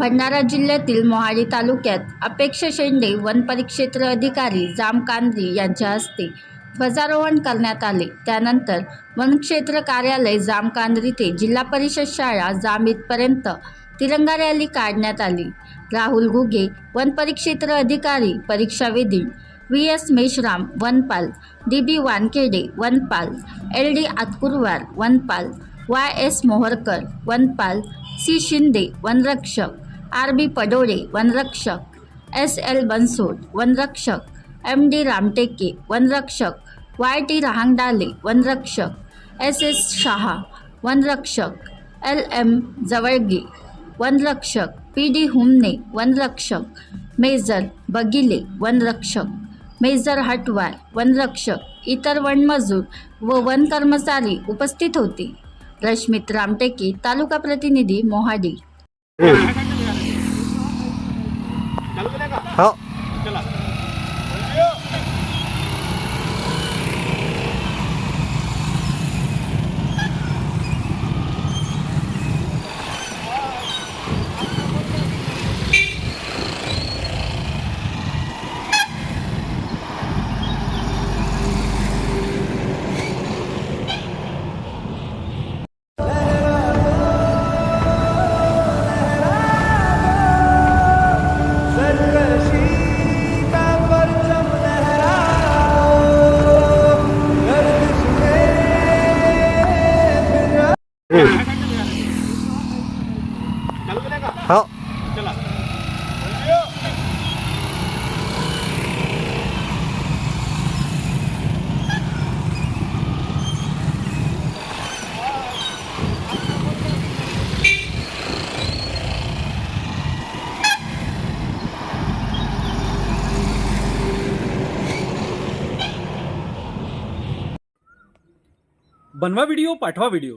भंडारा जिल्ह्यातील मोहाडी तालुक्यात अपेक्षा शेंडे वन परिक्षेत्र अधिकारी जामकांद्री यांच्या हस्ते ध्वजारोहण करण्यात आले. त्यानंतर वनक्षेत्र कार्यालय जामकांद्री ते जिल्हा परिषद शाळा जाम इथपर्यंत तिरंगा रॅली काढण्यात आली. राहुल घुगे वन परिक्षेत्र अधिकारी परीक्षा वेदी व्ही. एस. मेश्राम वनपाल. डी. बी. वानखेडे वनपाल. एल. डी. आतकुरवार वनपाल. वाय. एस. मोहरकर वनपाल. सी. शिंदे वनरक्षक. आर बी पडोळे वनरक्षक. एस एल बनसोड वनरक्षक. एम डी रामटेके वनरक्षक. वाय टी रहांगडाले वनरक्षक. एस एस शहा वनरक्षक. एल एम जवळगे वनरक्षक. पी डी हुमने वनरक्षक. मेजर बगिले वनरक्षक. मेजर हटवार वनरक्षक. इतर वनमजूर व वन कर्मचारी उपस्थित होते. रश्मित रामटेके तालुका प्रतिनिधी मोहाडी. हो हो. बनवा व्हिडिओ पाठवा व्हिडिओ